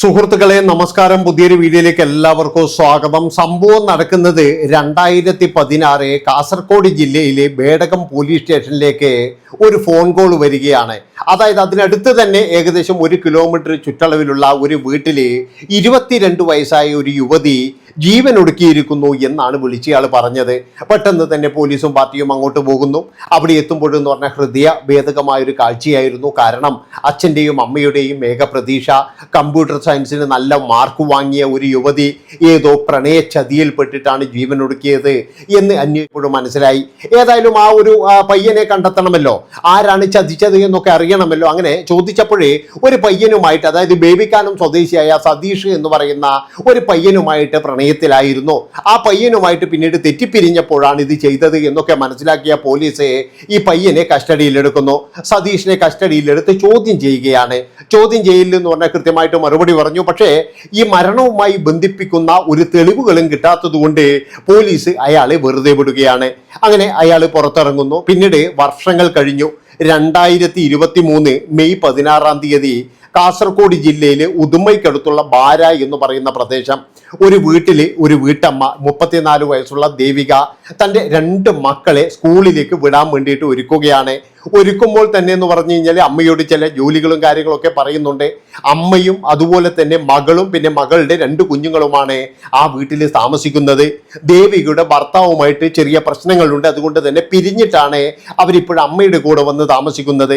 സുഹൃത്തുക്കളെ നമസ്കാരം. പുതിയൊരു വീഡിയോയിലേക്ക് എല്ലാവർക്കും സ്വാഗതം. സംഭവം നടക്കുന്നത് രണ്ടായിരത്തി പതിനാറ് കാസർഗോഡ് ജില്ലയിലെ ബേടകം പോലീസ് സ്റ്റേഷനിലേക്ക് ഒരു ഫോൺ കോൾ വരികയാണ്. അതായത് അതിനടുത്ത് തന്നെ ഏകദേശം ഒരു കിലോമീറ്റർ ചുറ്റളവിലുള്ള ഒരു വീട്ടിൽ ഇരുപത്തിരണ്ട് വയസ്സായ ഒരു യുവതി ജീവൻ ഒടുക്കിയിരിക്കുന്നു എന്നാണ് വിളിച്ചയാൾ പറഞ്ഞത്. പെട്ടെന്ന് തന്നെ പോലീസും പാർട്ടിയും അങ്ങോട്ട് പോകുന്നു. അവിടെ എത്തുമ്പോഴെന്ന് പറഞ്ഞാൽ ഹൃദയ ഭേദകമായൊരു കാഴ്ചയായിരുന്നു. കാരണം അച്ഛന്റെയും അമ്മയുടെയും ഏക പ്രതീക്ഷ കമ്പ്യൂട്ടർ സയൻസിന് നല്ല മാർക്ക് വാങ്ങിയ ഒരു യുവതി ഏതോ പ്രണയ ചതിയിൽപ്പെട്ടിട്ടാണ് ജീവൻ ഒടുക്കിയത് എന്ന് അന്വേഷിപ്പോഴും മനസ്സിലായി. ഏതായാലും ആ ഒരു പയ്യനെ കണ്ടെത്തണമല്ലോ. ആരാണ് ചതിച്ചത് എന്നൊക്കെ അറിയണമല്ലോ. അങ്ങനെ ചോദിച്ചപ്പോഴേ ഒരു പയ്യനുമായിട്ട് അതായത് ബേബിക്കാനം സ്വദേശിയായ സതീഷ് എന്ന് പറയുന്ന ഒരു പയ്യനുമായിട്ട് പ്രണയത്തിലായിരുന്നു ആ പയ്യനുമായിട്ട് പിന്നീട് തെറ്റിപ്പിരിഞ്ഞപ്പോഴാണ് ഇത് ചെയ്തത് എന്നൊക്കെ മനസ്സിലാക്കിയ പോലീസ് ഈ പയ്യനെ കസ്റ്റഡിയിലെടുക്കുന്നു. സതീഷിനെ കസ്റ്റഡിയിലെടുത്ത് ചോദ്യം ചെയ്യുകയാണ്. ചോദ്യം ചെയ്യലിൽ എന്ന് പറഞ്ഞാൽ കൃത്യമായിട്ട് മറുപടി പറഞ്ഞു. പക്ഷേ ഈ മരണവുമായി ബന്ധിപ്പിക്കുന്ന ഒരു തെളിവുകളും കിട്ടാത്തതുകൊണ്ട് പോലീസ് അയാളെ വെറുതെ വിടുകയാണ്. അങ്ങനെ അയാൾ പുറത്തിറങ്ങുന്നു. പിന്നീട് വർഷങ്ങൾ കഴിഞ്ഞു. രണ്ടായിരത്തി ഇരുപത്തി മൂന്ന് മെയ് പതിനാറാം തീയതി കാസർഗോഡ് ജില്ലയിലെ ഉദുമയ്ക്കടുത്തുള്ള ബാര എന്ന് പറയുന്ന പ്രദേശം. ഒരു വീട്ടിൽ ഒരു വീട്ടമ്മ മുപ്പത്തിനാല് വയസ്സുള്ള ദേവിക തന്റെ രണ്ട് മക്കളെ സ്കൂളിലേക്ക് വിടാൻ വേണ്ടിയിട്ട് ഒരുക്കുകയാണ്. ഒരുക്കുമ്പോൾ തന്നെ എന്ന് പറഞ്ഞു കഴിഞ്ഞാൽ അമ്മയോട് ചില ജോലികളും കാര്യങ്ങളൊക്കെ പറയുന്നുണ്ട്. അമ്മയും അതുപോലെ തന്നെ മകളും പിന്നെ മകളുടെ രണ്ട് കുഞ്ഞുങ്ങളുമാണ് ആ വീട്ടിൽ താമസിക്കുന്നത്. ദേവികയുടെ ഭർത്താവുമായിട്ട് ചെറിയ പ്രശ്നങ്ങളുണ്ട്. അതുകൊണ്ട് തന്നെ പിരിഞ്ഞിട്ടാണ് അവരിപ്പോൾ അമ്മയുടെ കൂടെ വന്ന് താമസിക്കുന്നത്.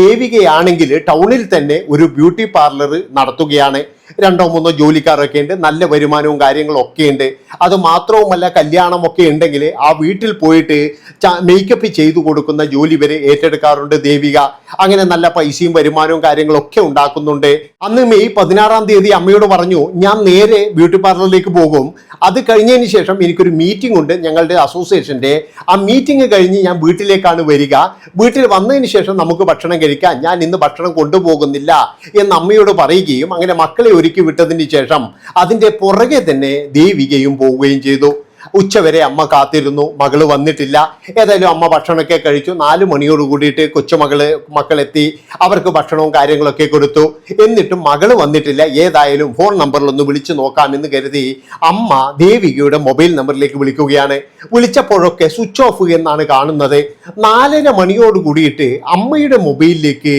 ദേവികയാണെങ്കിൽ ടൗണിൽ തന്നെ ഒരു ബ്യൂട്ടി പാർലർ നടത്തുകയാണ്. രണ്ടോ മൂന്നോ ജോലിക്കാരൊക്കെ ഉണ്ട് നല്ല വരുമാനവും കാര്യങ്ങളും ഒക്കെ ഉണ്ട്. അത് മാത്രവുമല്ല കല്യാണമൊക്കെ ഉണ്ടെങ്കിൽ ആ വീട്ടിൽ പോയിട്ട് മേക്കപ്പ് ചെയ്തു കൊടുക്കുന്ന ജോലി വരെ ഏറ്റെടുക്കാറുണ്ട് ദേവിക. അങ്ങനെ നല്ല പൈസയും വരുമാനവും കാര്യങ്ങളൊക്കെ ഉണ്ടാക്കുന്നുണ്ട്. അന്ന് മെയ് പതിനാറാം തീയതി അമ്മയോട് പറഞ്ഞു ഞാൻ നേരെ ബ്യൂട്ടി പാർലറിലേക്ക് പോകും. അത് കഴിഞ്ഞതിന് ശേഷം എനിക്കൊരു മീറ്റിംഗ് ഉണ്ട് ഞങ്ങളുടെ അസോസിയേഷന്റെ ആ മീറ്റിംഗ് കഴിഞ്ഞ് ഞാൻ വീട്ടിലേക്കാണ് വരിക. വീട്ടിൽ വന്നതിന് ശേഷം നമുക്ക് ഭക്ഷണം കഴിക്കാം. ഞാൻ ഇന്ന് ഭക്ഷണം കൊണ്ടുപോകുന്നില്ല. എന്ന് അമ്മയോട് പറയുകയും അങ്ങനെ മക്കളെ ഒരുക്കി വിട്ടതിന് ശേഷം അതിന്റെ പുറകെ തന്നെ ദേവികയും പോവുകയും ചെയ്തു. ഉച്ചവരെ അമ്മ കാത്തിരുന്നു. മകൾ വന്നിട്ടില്ല. ഏതായാലും അമ്മ ഭക്ഷണമൊക്കെ കഴിച്ചു. നാല് മണിയോട് കൂടിയിട്ട് കൊച്ചുമകൾ മക്കളെത്തി. അവർക്ക് ഭക്ഷണവും കാര്യങ്ങളൊക്കെ കൊടുത്തു. എന്നിട്ടും മകൾ വന്നിട്ടില്ല. ഏതായാലും ഫോൺ നമ്പറിൽ ഒന്ന് വിളിച്ചു നോക്കാമെന്ന് കരുതി അമ്മ ദേവികയുടെ മൊബൈൽ നമ്പറിലേക്ക് വിളിക്കുകയാണ്. വിളിച്ചപ്പോഴൊക്കെ സ്വിച്ച് ഓഫ് എന്നാണ് കാണുന്നത്. നാലര മണിയോട് കൂടിയിട്ട് അമ്മയുടെ മൊബൈലിലേക്ക്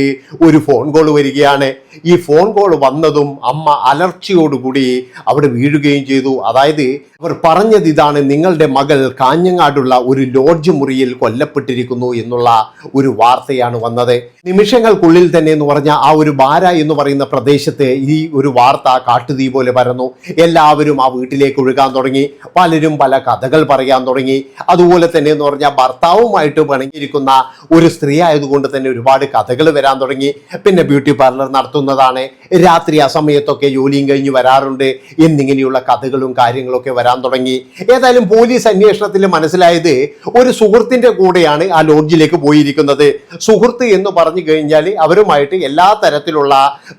ഒരു ഫോൺ കോൾ വരികയാണ്. ഈ ഫോൺ കോൾ വന്നതും അമ്മ അലർച്ചയോടുകൂടി അവിടെ വീഴുകയും ചെയ്തു. അതായത് അവർ പറഞ്ഞത് ഇതാണ് നിങ്ങളുടെ മകൾ കാഞ്ഞങ്ങാടുള്ള ഒരു ലോഡ്ജ് മുറിയിൽ കൊല്ലപ്പെട്ടിരിക്കുന്നു എന്നുള്ള ഒരു വാർത്തയാണ് വന്നത്. നിമിഷങ്ങൾക്കുള്ളിൽ തന്നെ എന്ന് പറഞ്ഞ ആ ഒരു ബാര എന്ന് പറയുന്ന പ്രദേശത്ത് ഈ ഒരു വാർത്ത കാട്ടുതീ പോലെ പരന്നു. എല്ലാവരും ആ വീട്ടിലേക്ക് ഒഴുകാൻ തുടങ്ങി. പലരും പല കഥകൾ പറയാൻ തുടങ്ങി. അതുപോലെ തന്നെ എന്ന് പറഞ്ഞാൽ ഭർത്താവുമായിട്ട് പിണങ്ങിയിരിക്കുന്ന ഒരു സ്ത്രീ ആയതുകൊണ്ട് തന്നെ ഒരുപാട് കഥകൾ വരാൻ തുടങ്ങി. പിന്നെ ബ്യൂട്ടി പാർലർ നടത്തുന്നതാണ്. രാത്രി ആ സമയത്തൊക്കെ ജോലിയും കഴിഞ്ഞ് വരാറുണ്ട്. എന്നിങ്ങനെയുള്ള കഥകളും കാര്യങ്ങളൊക്കെ വരാൻ തുടങ്ങി. ഏതായാലും പോലീസ് അന്വേഷണത്തിൽ മനസ്സിലായത് ഒരു സുഹൃത്തിന്റെ കൂടെയാണ് ആ ലോഡ്ജിലേക്ക് പോയിരിക്കുന്നത്. സുഹൃത്ത് എന്ന് പറഞ്ഞു കഴിഞ്ഞാൽ അവരുമായിട്ട് എല്ലാ തരത്തിലുള്ള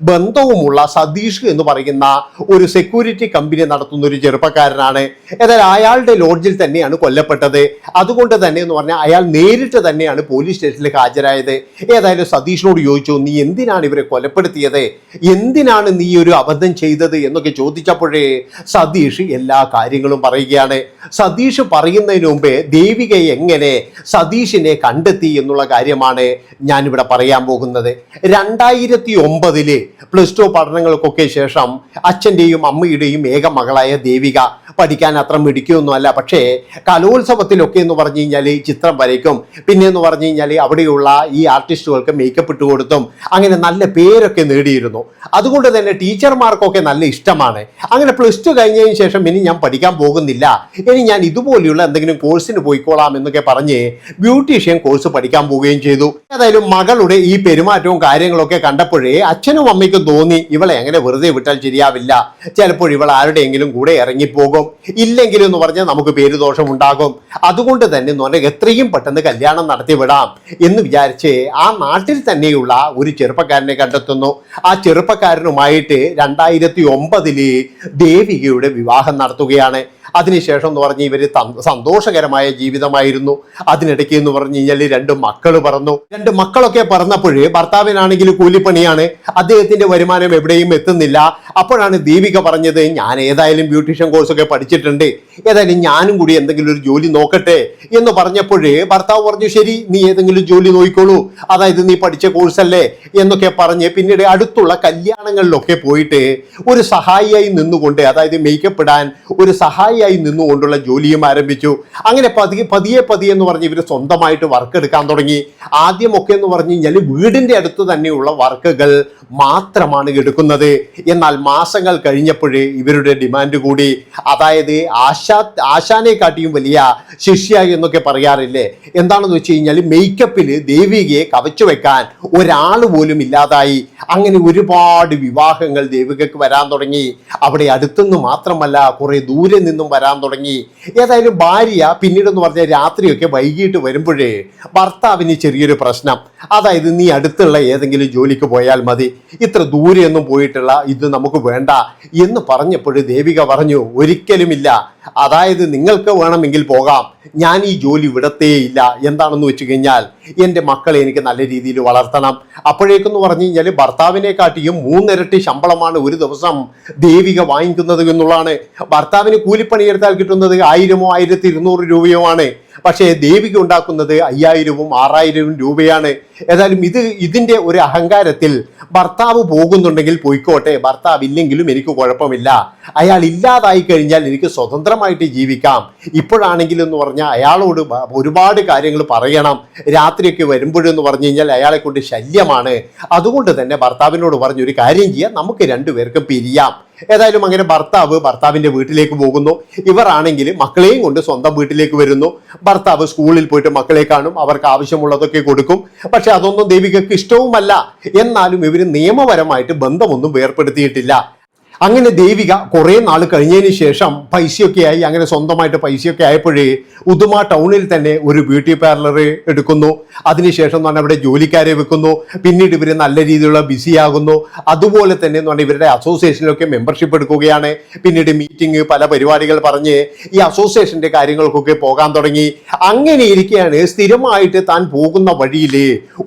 ബന്ധവുമുള്ള സതീഷ് എന്ന് പറയുന്ന ഒരു സെക്യൂരിറ്റി കമ്പനി നടത്തുന്ന ഒരു ചെറുപ്പക്കാരനാണ്. ഏതായാലും അയാളുടെ ലോഡ്ജിൽ തന്നെയാണ് കൊല്ലപ്പെട്ടത്. അതുകൊണ്ട് തന്നെ എന്ന് പറഞ്ഞാൽ അയാൾ നേരിട്ട് തന്നെയാണ് പോലീസ് സ്റ്റേഷനിലേക്ക് ഹാജരായത്. ഏതായാലും സതീഷിനോട് ചോദിച്ചു നീ എന്തിനാണ് ഇവരെ കൊലപ്പെടുത്തിയത്? എന്തിനാണ് നീ ഒരു അബദ്ധം ചെയ്തത് എന്നൊക്കെ ചോദിച്ചപ്പോഴേ സതീഷ് എല്ലാ കാര്യങ്ങളും പറയുകയാണ്. സതീഷ് പറയുന്നതിന് മുമ്പേ ദേവിക എങ്ങനെ സതീഷിനെ കണ്ടെത്തി എന്നുള്ള കാര്യമാണ് ഞാനിവിടെ പറയാൻ പോകുന്നത്. രണ്ടായിരത്തി ഒമ്പതിൽ പ്ലസ് ടു പഠനങ്ങൾക്കൊക്കെ ശേഷം അച്ഛന്റെയും അമ്മയുടെയും ഏക മകളായ ദേവിക പഠിക്കാൻ അത്ര മിടിക്കുകയൊന്നുമല്ല പക്ഷേ കലോത്സവത്തിലൊക്കെ എന്ന് പറഞ്ഞു കഴിഞ്ഞാൽ ചിത്രം വരയ്ക്കും. പിന്നെ എന്ന് പറഞ്ഞു കഴിഞ്ഞാൽ അവിടെയുള്ള ഈ ആർട്ടിസ്റ്റുകൾക്ക് മേക്കപ്പ് ഇട്ട് കൊടുത്തും അങ്ങനെ നല്ല പേരൊക്കെ നേടിയിരുന്നു. അതുകൊണ്ട് തന്നെ ടീച്ചർമാർക്കൊക്കെ നല്ല ഇഷ്ടമാണ്. അങ്ങനെ പ്ലസ് ടു കഴിഞ്ഞതിന് ശേഷം ഇനി ഞാൻ പഠിക്കാൻ പോകുന്നില്ല. ഇനി ഞാൻ ഇതുപോലെയുള്ള എന്തെങ്കിലും കോഴ്സിന് പോയിക്കോളാം എന്നൊക്കെ പറഞ്ഞ് ബ്യൂട്ടീഷ്യൻ കോഴ്സ് പഠിക്കാൻ പോവുകയും ചെയ്തു. ഏതായാലും മകളുടെ ഈ പെരുമാറ്റവും കാര്യങ്ങളൊക്കെ കണ്ടപ്പോഴേ അച്ഛനും അമ്മയ്ക്കും തോന്നി ഇവളെ എങ്ങനെ വെറുതെ വിട്ടാൽ ശരിയാവില്ല. ചിലപ്പോൾ ഇവൾ ആരുടെയെങ്കിലും കൂടെ ഇറങ്ങിപ്പോകും. ഇല്ലെങ്കിലും എന്ന് പറഞ്ഞാൽ നമുക്ക് പേര് ദോഷം ഉണ്ടാകും. അതുകൊണ്ട് തന്നെ എന്ന് എത്രയും പെട്ടെന്ന് കല്യാണം നടത്തി വിടാം എന്ന് വിചാരിച്ച് ആ നാട്ടിൽ തന്നെയുള്ള ഒരു ചെറുപ്പക്കാരനെ കണ്ടെത്തുന്നു. ആ ചെറുപ്പക്കാരനുമായിട്ട് രണ്ടായിരത്തി ഒമ്പതിൽ ദേവികയുടെ വിവാഹം നടത്തുകയാണ്. അതിനുശേഷം എന്ന് പറഞ്ഞ് ഇവർ സന്തോഷകരമായ ജീവിതമായിരുന്നു. അതിനിടയ്ക്ക് എന്ന് പറഞ്ഞു കഴിഞ്ഞാൽ രണ്ട് മക്കൾ പറന്നു. രണ്ട് മക്കളൊക്കെ പറന്നപ്പോഴേ ഭർത്താവിനാണെങ്കിൽ കൂലിപ്പണിയാണ്. അദ്ദേഹത്തിന്റെ വരുമാനം എവിടെയും എത്തുന്നില്ല. അപ്പോഴാണ് ദീപിക പറഞ്ഞത് ഞാൻ ഏതായാലും ബ്യൂട്ടീഷ്യൻ കോഴ്സൊക്കെ പഠിച്ചിട്ടുണ്ട്. ഏതായാലും ഞാനും കൂടി എന്തെങ്കിലും ഒരു ജോലി നോക്കട്ടെ. എന്ന് പറഞ്ഞപ്പോഴേ ഭർത്താവ് പറഞ്ഞു ശരി നീ ഏതെങ്കിലും ജോലി നോക്കിക്കോളൂ. അതായത് നീ പഠിച്ച കോഴ്സല്ലേ? എന്നൊക്കെ പറഞ്ഞ് പിന്നീട് അടുത്തുള്ള കല്യാണങ്ങളിലൊക്കെ പോയിട്ട് ഒരു സഹായിയായി നിന്നുകൊണ്ട് അതായത് മേക്കപ്പ് ഇടാൻ ഒരു സഹായിയായി നിന്നുകൊണ്ടുള്ള ജോലിയും ആരംഭിച്ചു. അങ്ങനെ പതിയെ പതിയെ പതിയെ എന്ന് പറഞ്ഞ് ഇവർ സ്വന്തമായിട്ട് വർക്ക് എടുക്കാൻ തുടങ്ങി. ആദ്യമൊക്കെ എന്ന് പറഞ്ഞു കഴിഞ്ഞാൽ വീടിന്റെ അടുത്ത് തന്നെയുള്ള വർക്കുകൾ മാത്രമാണ് എടുക്കുന്നത്. എന്നാൽ മാസങ്ങൾ കഴിഞ്ഞപ്പോഴേ ഇവരുടെ ഡിമാൻഡ് കൂടി. അതായത് ആശാ ആശാനെ കാട്ടിയും വലിയ ശിഷ്യ എന്നൊക്കെ പറയാറില്ലേ? എന്താണെന്ന് വെച്ച് കഴിഞ്ഞാൽ മേക്കപ്പിൽ ദേവികയെ കവച്ചു വെക്കാൻ ഒരാൾ പോലും ഇല്ലാതായി. അങ്ങനെ ഒരുപാട് വിവാഹങ്ങൾ ദേവികക്ക് വരാൻ തുടങ്ങി. അവിടെ അടുത്തുനിന്ന് മാത്രമല്ല കുറേ ദൂരെ നിന്നും വരാൻ തുടങ്ങി. ഏതായാലും ഭാര്യ പിന്നീടെന്ന് പറഞ്ഞാൽ രാത്രിയൊക്കെ വൈകിട്ട് വരുമ്പോഴേ ഭർത്താവിന് ചെറിയൊരു പ്രശ്നം. അതായത് നീ അടുത്തുള്ള ഏതെങ്കിലും ജോലിക്ക് പോയാൽ മതി. ഇത്ര ദൂരെയൊന്നും പോയിട്ടുള്ള ഇത് നമുക്ക് വേണ്ട എന്ന് പറഞ്ഞപ്പോൾ ദേവിക പറഞ്ഞു ഒരിക്കലുമില്ല. അതായത് നിങ്ങൾക്ക് വേണമെങ്കിൽ പോകാം. ഞാൻ ഈ ജോലി വിടത്തേയില്ല എന്താണെന്ന് വെച്ച് കഴിഞ്ഞാൽ എന്റെ മക്കളെ എനിക്ക് നല്ല രീതിയിൽ വളർത്തണം. അപ്പോഴേക്കെന്ന് പറഞ്ഞു കഴിഞ്ഞാൽ ഭർത്താവിനെ കാട്ടിയും മൂന്നിരട്ടി ശമ്പളമാണ് ഒരു ദിവസം ദേവിക വാങ്ങിക്കുന്നത് എന്നുള്ളതാണ്. ഭർത്താവിന് കൂലിപ്പണിയെടുത്താൽ കിട്ടുന്നത് ആയിരമോ ആയിരത്തി ഇരുന്നൂറ് രൂപയോ ആണ് പക്ഷേ ദേവിക ഉണ്ടാക്കുന്നത് അയ്യായിരവും ആറായിരവും രൂപയാണ്. ഏതായാലും ഇത് ഇതിന്റെ ഒരു അഹങ്കാരത്തിൽ ഭർത്താവ് പോകുന്നുണ്ടെങ്കിൽ പോയിക്കോട്ടെ ഭർത്താവ് ഇല്ലെങ്കിലും എനിക്ക് കുഴപ്പമില്ല. അയാൾ ഇല്ലാതായി കഴിഞ്ഞാൽ എനിക്ക് സ്വതന്ത്രമായിട്ട് ജീവിക്കാം. ഇപ്പോഴാണെങ്കിൽ എന്ന് പറഞ്ഞാൽ അയാളോട് ഒരുപാട് കാര്യങ്ങൾ പറയണം. രാത്രിയൊക്കെ വരുമ്പോഴെന്ന് പറഞ്ഞു കഴിഞ്ഞാൽ അയാളെ കൊണ്ട് ശല്യമാണ്. അതുകൊണ്ട് തന്നെ ഭർത്താവിനോട് പറഞ്ഞൊരു കാര്യം ചെയ്യാം. നമുക്ക് രണ്ടുപേർക്കും പിരിയാം. ഏതായാലും അങ്ങനെ ഭർത്താവ് ഭർത്താവിന്റെ വീട്ടിലേക്ക് പോകുന്നു. ഇവർ ആണെങ്കിൽ മക്കളെയും കൊണ്ട് സ്വന്തം വീട്ടിലേക്ക് വരുന്നു. ഭർത്താവ് സ്കൂളിൽ പോയിട്ട് മക്കളെ കാണും അവർക്ക് ആവശ്യമുള്ളതൊക്കെ കൊടുക്കും. പക്ഷെ അതൊന്നും ദേവികക്ക് ഇഷ്ടവുമല്ല. എന്നാലും ഇവർ നിയമപരമായിട്ട് ബന്ധമൊന്നും വേർപ്പെടുത്തിയിട്ടില്ല. അങ്ങനെ ദേവിക കുറേ നാൾ കഴിഞ്ഞതിന് ശേഷം പൈസയൊക്കെ ആയി അങ്ങനെ സ്വന്തമായിട്ട് പൈസയൊക്കെ ആയപ്പോഴേ ഉദുമ ടൗണിൽ തന്നെ ഒരു ബ്യൂട്ടി പാർലർ എടുക്കുന്നു. അതിനുശേഷം എന്ന് പറഞ്ഞാൽ അവിടെ ജോലിക്കാരെ വെക്കുന്നു. പിന്നീട് ഇവർ നല്ല രീതിയിലുള്ള ബിസി ആകുന്നു. അതുപോലെ തന്നെ എന്ന് പറഞ്ഞാൽ ഇവരുടെ അസോസിയേഷനിലൊക്കെ മെമ്പർഷിപ്പ് എടുക്കുകയാണ്. പിന്നീട് മീറ്റിംഗ് പല പരിപാടികൾ പറഞ്ഞ് ഈ അസോസിയേഷന്റെ കാര്യങ്ങൾക്കൊക്കെ പോകാൻ തുടങ്ങി. അങ്ങനെ ഇരിക്കുകയാണ് സ്ഥിരമായിട്ട് താൻ പോകുന്ന വഴിയിൽ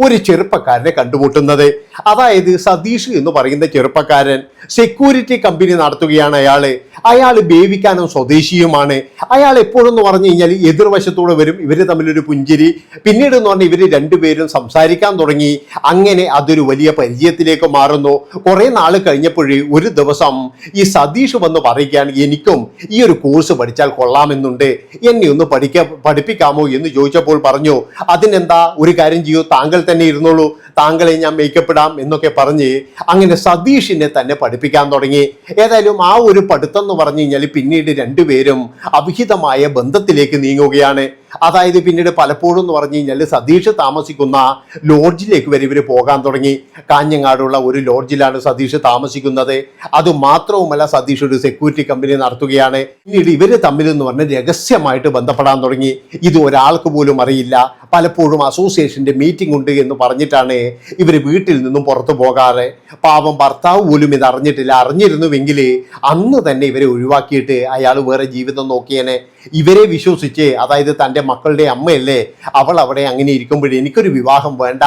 ഒരു ചെറുപ്പക്കാരനെ കണ്ടുമുട്ടുന്നത്. അതായത് സതീഷ് എന്ന് പറയുന്ന ചെറുപ്പക്കാരൻ സെക്യൂരിറ്റി കമ്പനി നടത്തുകയാണ് അയാൾ അയാൾ ബേവിക്കാനും സ്വദേശിയുമാണ്. അയാൾ എപ്പോഴെന്ന് പറഞ്ഞു കഴിഞ്ഞാൽ എതിർവശത്തൂടെ വരും. ഇവർ തമ്മിലൊരു പുഞ്ചിരി. പിന്നീട് എന്ന് പറഞ്ഞാൽ ഇവർ രണ്ടുപേരും സംസാരിക്കാൻ തുടങ്ങി. അങ്ങനെ അതൊരു വലിയ പരിചയത്തിലേക്ക് മാറുന്നു. കുറേ നാൾ കഴിഞ്ഞപ്പോഴേ ഒരു ദിവസം ഈ സതീഷ് വന്ന് പറയുകയാണ് എനിക്കും ഈ ഒരു കോഴ്സ് പഠിച്ചാൽ കൊള്ളാമെന്നുണ്ട്. എന്നെ ഒന്ന് പഠിക്ക പഠിപ്പിക്കാമോ? എന്ന് ചോദിച്ചപ്പോൾ പറഞ്ഞു അതിനെന്താ? ഒരു കാര്യം ചെയ്യൂ. താങ്കൾ തന്നെ ഇരുന്നോളൂ. താങ്കളെ ഞാൻ മേക്കപ്പ് എന്നൊക്കെ പറഞ്ഞ് അങ്ങനെ സതീഷിനെ തന്നെ പഠിപ്പിക്കാൻ തുടങ്ങി. ഏതായാലും ആ ഒരു പഠിത്തം എന്ന് പറഞ്ഞു കഴിഞ്ഞാൽ പിന്നീട് രണ്ടുപേരും അവിഹിതമായ ബന്ധത്തിലേക്ക് നീങ്ങുകയാണ്. അതായത് പിന്നീട് പലപ്പോഴും എന്ന് പറഞ്ഞു കഴിഞ്ഞാൽ സതീഷ് താമസിക്കുന്ന ലോഡ്ജിലേക്ക് വരെ ഇവർ പോകാൻ തുടങ്ങി. കാഞ്ഞങ്ങാടുള്ള ഒരു ലോഡ്ജിലാണ് സതീഷ് താമസിക്കുന്നത്. അത് മാത്രവുമല്ല സതീഷ് ഒരു സെക്യൂരിറ്റി കമ്പനി നടത്തുകയാണ്. പിന്നീട് ഇവർ തമ്മിൽ എന്ന് പറഞ്ഞാൽ രഹസ്യമായിട്ട് ബന്ധപ്പെടാൻ തുടങ്ങി. ഇത് ഒരാൾക്ക് പോലും അറിയില്ല. പലപ്പോഴും അസോസിയേഷന്റെ മീറ്റിംഗ് ഉണ്ട് എന്ന് പറഞ്ഞിട്ടാണ് ഇവർ വീട്ടിൽ നിന്നും പുറത്തു പോകാറ്. പാവം ഭർത്താവ് പോലും ഇത് അറിഞ്ഞിട്ടില്ല. അറിഞ്ഞിരുന്നുവെങ്കിൽ അന്ന് തന്നെ ഇവരെ ഒഴിവാക്കിയിട്ട് അയാൾ വേറെ ജീവിതം നോക്കിയേനെ. ഇവരെ വിശ്വസിച്ച് അതായത് തന്റെ മക്കളുടെ അമ്മയല്ലേ? അവൾ അവിടെ അങ്ങനെ ഇരിക്കുമ്പോഴേ എനിക്കൊരു വിവാഹം വേണ്ട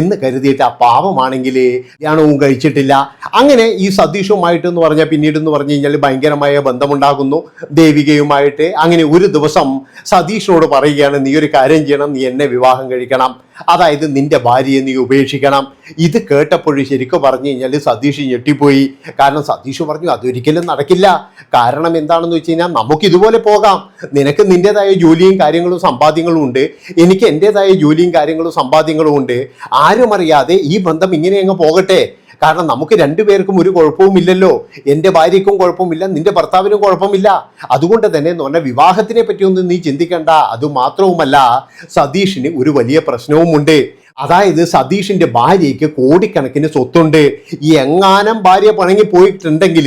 എന്ന് കരുതിയിട്ട് ആ പാവമാണെങ്കിൽ കല്യാണവും കഴിച്ചിട്ടില്ല. അങ്ങനെ ഈ സതീഷുമായിട്ട് എന്ന് പറഞ്ഞാൽ പിന്നീട് എന്ന് പറഞ്ഞു കഴിഞ്ഞാൽ ഭയങ്കരമായ ബന്ധമുണ്ടാകുന്നു ദേവികയുമായിട്ട്. അങ്ങനെ ഒരു ദിവസം സതീഷിനോട് പറയുകയാണ് നീ ഒരു കാര്യം ചെയ്യണം നീ എന്നെ വിവാഹം കഴിക്കണം. അതായത് നിന്റെ ഭാര്യയെ നീ ഉപേക്ഷിക്കണം. ഇത് കേട്ടപ്പോഴും ശരിക്കും പറഞ്ഞു കഴിഞ്ഞാൽ സതീഷ് ഞെട്ടിപ്പോയി. കാരണം സതീഷ് പറഞ്ഞു അതൊരിക്കലും നടക്കില്ല. കാരണം എന്താണെന്ന് വെച്ച് കഴിഞ്ഞാൽ നമുക്ക് ഇതുപോലെ പോകാം. നിനക്ക് നിന്റെതായ ജോലിയും കാര്യങ്ങളും സമ്പാദ്യങ്ങളും ഉണ്ട്. എനിക്ക് എന്റെതായ ജോലിയും കാര്യങ്ങളും സമ്പാദ്യങ്ങളും ഉണ്ട്. ആരും അറിയാതെ ഈ ബന്ധം ഇങ്ങനെ അങ്ങ് പോകട്ടെ. കാരണം നമുക്ക് രണ്ടുപേർക്കും ഒരു കുഴപ്പവുമില്ലല്ലോ. എന്റെ ഭാര്യയ്ക്കും കുഴപ്പമില്ല നിന്റെ ഭർത്താവിനും കുഴപ്പമില്ല അതുകൊണ്ട് തന്നെ എന്ന് പറഞ്ഞാൽ വിവാഹത്തിനെ പറ്റിയൊന്നും നീ ചിന്തിക്കണ്ട. അത് മാത്രവുമല്ല സതീഷിന് ഒരു വലിയ പ്രശ്നവുമുണ്ട്. അതായത് സതീഷിന്റെ ഭാര്യയ്ക്ക് കോടിക്കണക്കിന് സ്വത്തുണ്ട്. ഈ എങ്ങാനം ഭാര്യ പണങ്ങി പോയിട്ടുണ്ടെങ്കിൽ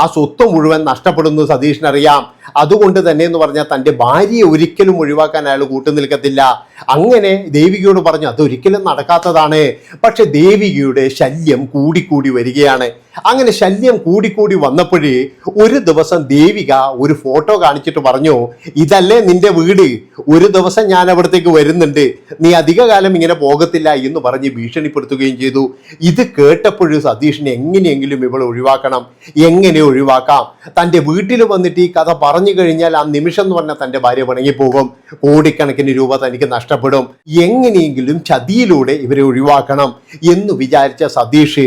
ആ സ്വത്ത് മുഴുവൻ നഷ്ടപ്പെടുന്നു സതീഷിനറിയാം. അതുകൊണ്ട് തന്നെ എന്ന് പറഞ്ഞാൽ തന്റെ ഭാര്യയെ ഒരിക്കലും ഒഴിവാക്കാൻ അയാൾ കൂട്ടുനിൽക്കത്തില്ല അങ്ങനെ ദേവികയോട് പറഞ്ഞു അതൊരിക്കലും നടക്കാത്തതാണ്. പക്ഷെ ദേവികയുടെ ശല്യം കൂടിക്കൂടി വരികയാണ്. അങ്ങനെ ശല്യം കൂടിക്കൂടി വന്നപ്പോഴേ ഒരു ദിവസം ദേവിക ഒരു ഫോട്ടോ കാണിച്ചിട്ട് പറഞ്ഞു ഇതല്ലേ നിന്റെ വീട്? ഒരു ദിവസം ഞാൻ അവിടത്തേക്ക് വരുന്നുണ്ട്. നീ അധികകാലം ഇങ്ങനെ പോകത്തില്ല എന്ന് പറഞ്ഞ് ഭീഷണിപ്പെടുത്തുകയും ചെയ്തു. ഇത് കേട്ടപ്പോഴും സതീഷിനെ എങ്ങനെയെങ്കിലും ഇവൾ ഒഴിവാക്കണം. എങ്ങനെ ഒഴിവാക്കാം? തന്റെ വീട്ടിൽ വന്നിട്ട് ഈ കഥ പറഞ്ഞു കഴിഞ്ഞാൽ ആ നിമിഷം എന്ന് പറഞ്ഞാൽ തന്റെ ഭാര്യ പിണങ്ങിപ്പോകും കോടിക്കണക്കിന് രൂപ തനിക്ക് നഷ്ടപ്പെടും. എങ്ങനെയെങ്കിലും ചതിയിലൂടെ ഇവരെ ഒഴിവാക്കണം എന്ന് വിചാരിച്ച സതീഷ്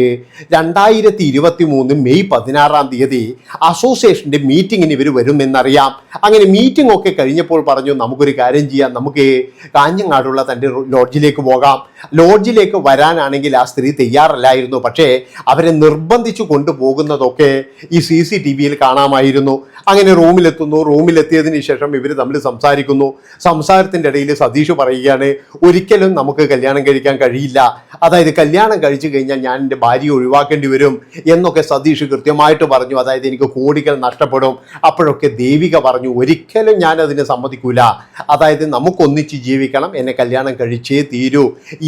രണ്ടായിരത്തി ഇരുപത്തി മൂന്ന് മെയ് പതിനാറാം തീയതി അസോസിയേഷന്റെ മീറ്റിങ്ങിന് ഇവർ വരുമെന്നറിയാം. അങ്ങനെ മീറ്റിംഗ് ഒക്കെ കഴിഞ്ഞപ്പോൾ പറഞ്ഞു നമുക്കൊരു കാര്യം ചെയ്യാം. നമുക്ക് കാഞ്ഞങ്ങാടുള്ള തന്റെ ലോഡ്ജിലേക്ക് പോകാം. ലോഡ്ജിലേക്ക് വരാനാണെങ്കിൽ ആ സ്ത്രീ തയ്യാറല്ലായിരുന്നു. പക്ഷേ അവരെ നിർബന്ധിച്ചു കൊണ്ടുപോകുന്നതൊക്കെ ഈ സി സി ടി വിയിൽ കാണാമായിരുന്നു. അങ്ങനെ റൂമിലെത്തുന്നു റൂമിലെത്തിയതിന് ശേഷം ഇവർ തമ്മിൽ സംസാരിക്കുന്നു. സംസാരത്തിന്റെ ഇടയിൽ സതീഷ് പറയുകയാണ് ഒരിക്കലും നമുക്ക് കല്യാണം കഴിക്കാൻ കഴിയില്ല. അതായത് കല്യാണം കഴിച്ചു കഴിഞ്ഞാൽ ഞാൻ എന്റെ ഭാര്യയെ ഒഴിവാക്കേണ്ടി വരും എന്നൊക്കെ സതീഷ് കൃത്യമായിട്ട് പറഞ്ഞു. അതായത് എനിക്ക് കോടികൾ നഷ്ടപ്പെടും. അപ്പോഴൊക്കെ ദേവിക പറഞ്ഞു ഒരിക്കലും ഞാൻ അതിന് സമ്മതിക്കൂല. അതായത് നമുക്കൊന്നിച്ച് ജീവിക്കണം. എന്നെ കല്യാണം കഴിച്ചേ തീരൂ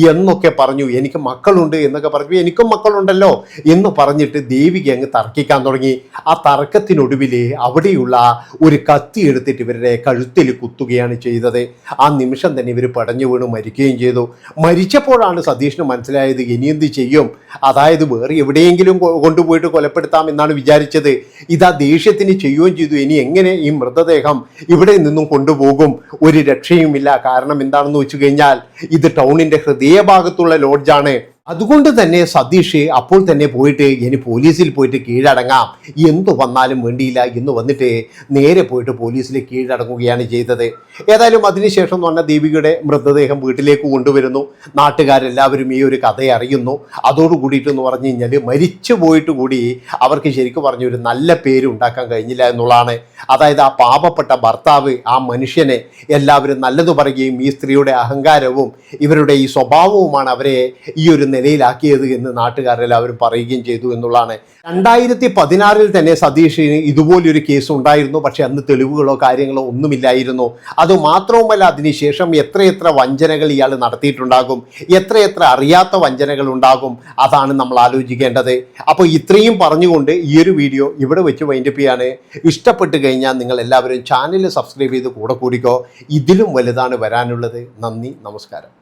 എന്നൊക്കെ പറഞ്ഞു. എനിക്ക് മക്കളുണ്ട് എന്നൊക്കെ പറഞ്ഞു. എനിക്കും മക്കളുണ്ടല്ലോ എന്ന് പറഞ്ഞിട്ട് ദേവിക അങ്ങ് തർക്കിക്കാൻ തുടങ്ങി. ആ തർക്കത്തിനൊടുവിൽ അവിടെയുള്ള ഒരു കത്തി എടുത്തിട്ട് ഇവരുടെ കഴുത്തിൽ കുത്തുകയാണ് ചെയ്തത്. ആ നിമിഷം തന്നെ ഇവർ പടഞ്ഞു വീണ് മരിക്കുകയും ചെയ്തു. മരിച്ചപ്പോഴാണ് സതീഷിന് മനസ്സിലായത് ഇനി എന്ത് ചെയ്യും? അതായത് വേറെ എവിടെയെങ്കിലും കൊണ്ടുപോയിട്ട് കൊലപ്പെടുത്താം എന്നാണ് വിചാരിച്ചത്. ഇതാ ദേഷ്യത്തിന് ചെയ്യുകയും ചെയ്തു. ഇനി എങ്ങനെ ഈ മൃതദേഹം ഇവിടെ നിന്നും കൊണ്ടുപോകും? ഒരു രക്ഷയുമില്ല. കാരണം എന്താണെന്ന് വെച്ച് കഴിഞ്ഞാൽ ഇത് ടൗണിന്റെ ഹൃദയഭാഗത്തുള്ള ലോഡ്ജാണ്. അതുകൊണ്ട് തന്നെ സതീഷ് അപ്പോൾ തന്നെ പോയിട്ട് ഇനി പോലീസിൽ പോയിട്ട് കീഴടങ്ങാം. എന്തു വന്നാലും വേണ്ടിയില്ല എന്ന് വന്നിട്ട് നേരെ പോയിട്ട് പോലീസിൽ കീഴടങ്ങുകയാണ് ചെയ്തത്. ഏതായാലും അതിനുശേഷം എന്ന് പറഞ്ഞാൽ ദീപികയുടെ മൃതദേഹം വീട്ടിലേക്ക് കൊണ്ടുവരുന്നു. നാട്ടുകാരെല്ലാവരും ഈ ഒരു കഥ അറിയുന്നു. അതോട് കൂടിയിട്ടെന്ന് പറഞ്ഞു കഴിഞ്ഞാൽ മരിച്ചു പോയിട്ട് കൂടി അവർക്ക് ശരിക്കും പറഞ്ഞ ഒരു നല്ല പേര് ഉണ്ടാക്കാൻ കഴിഞ്ഞില്ല എന്നുള്ളതാണ്. അതായത് ആ പാപപ്പെട്ട ഭർത്താവ് ആ മനുഷ്യനെ എല്ലാവരും നല്ലത് പറയുകയും ഈ സ്ത്രീയുടെ അഹങ്കാരവും ഇവരുടെ ഈ സ്വഭാവവുമാണ് അവരെ ഈ ഒരു നിലയിലാക്കിയത് എന്ന് നാട്ടുകാരെല്ലാവരും പറയുകയും ചെയ്തു എന്നുള്ളതാണ്. രണ്ടായിരത്തി പതിനാറിൽ തന്നെ സതീഷിന് ഇതുപോലൊരു കേസ് ഉണ്ടായിരുന്നു. പക്ഷെ അന്ന് തെളിവുകളോ കാര്യങ്ങളോ ഒന്നുമില്ലായിരുന്നു. അതുമാത്രവുമല്ല അതിനുശേഷം എത്രയെത്ര വഞ്ചനകൾ ഇയാൾ നടത്തിയിട്ടുണ്ടാകും. എത്രയെത്ര അറിയാത്ത വഞ്ചനകൾ ഉണ്ടാകും. അതാണ് നമ്മൾ ആലോചിക്കേണ്ടത്. അപ്പോൾ ഇത്രയും പറഞ്ഞുകൊണ്ട് ഈ ഒരു വീഡിയോ ഇവിടെ വെച്ച് വൈൻഡപ്പ് ചെയ്യാണ്. ഇഷ്ടപ്പെട്ട് കഴിഞ്ഞാൽ നിങ്ങൾ എല്ലാവരും ചാനൽ സബ്സ്ക്രൈബ് ചെയ്ത് കൂടെ കൂടിക്കോ. ഇതിലും വലുതാണ് വരാനുള്ളത്. നന്ദി നമസ്കാരം.